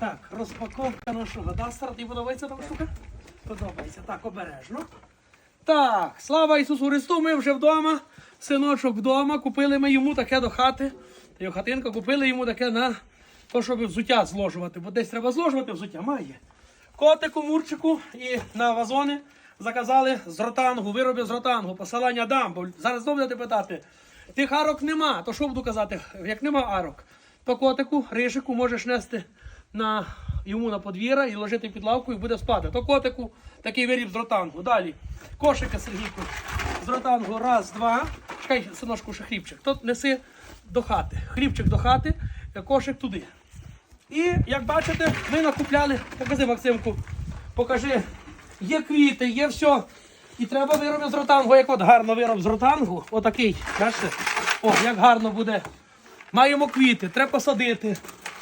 Так, розпаковка нашого Дастера. Тобі подобається там штука? Подобається. Так, обережно. Так, слава Ісусу Христу, ми вже вдома. Синочок вдома. Купили ми йому таке до хати. Його хатинка, купили йому таке на то, щоб взуття зложувати. Бо десь треба зложувати взуття, має. Котику, мурчику і на вазони заказали з ротангу, вироби з ротангу, посилання дам. Бо зараз знову будете питати. Тих арок нема, то що буду казати, як нема арок, то котику, рижику можеш нести на, йому на подвір'я і ложити під лавку і буде спати. То котику такий виріб з ротангу. Далі. Кошика Сергійку з ротангу. Раз, два. Чекай, синочку, ще хлібчик. Тут неси до хати. Хлібчик до хати, кошик туди. І як бачите, ми накупляли, покажи Максимку, покажи, є квіти, є все. І треба вироби з ротангу, як от гарно вироб з ротангу, отакий, бачите? О, як гарно буде. Маємо квіти, треба посадити.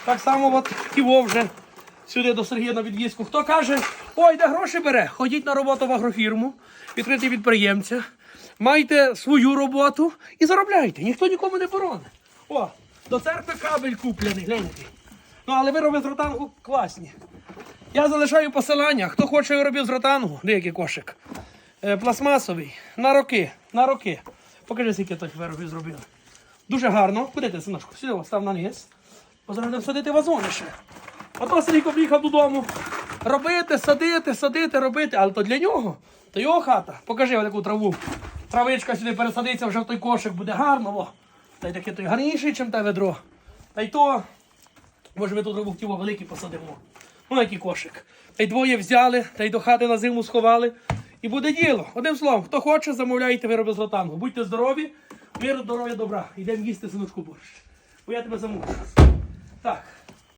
Так само от ківо вже сюди до Сергія на від'їздку. Хто каже, ой, де гроші бере, ходіть на роботу в агрофірму, відкритий підприємця, майте свою роботу і заробляйте. Ніхто нікому не боронить. О, до церкви кабель куплений, гляньте. Ну, але вироби з ротангу класні. Я залишаю посилання. Хто хоче виробів з ротангу, деякий кошик. Е, пластмасовий. На роки. На роки. Покажи, скільки тих виробів зробили. Дуже гарно. Куди синочку? Сюди став на низ. Бо садити вазони ще. Ото Сергійко приїхав додому. Робити, садити, садити, робити. Але то для нього. То його хата. Покажи таку траву. Травичка сюди пересадиться, вже в той кошик буде гарно. Во. Та й таке той гарніший, ніж те ведро. Та й то. Може, ми тут рубухтіво великий посадимо. Ну, який кошик. Та й двоє взяли, та й до хати на зиму сховали. І буде діло. Одним словом, хто хоче, замовляйте вироби з латангу. Будьте здорові, миру, здоров'я, добра. Йдемо їсти синочку борщ. Бо я тебе замучу. Так.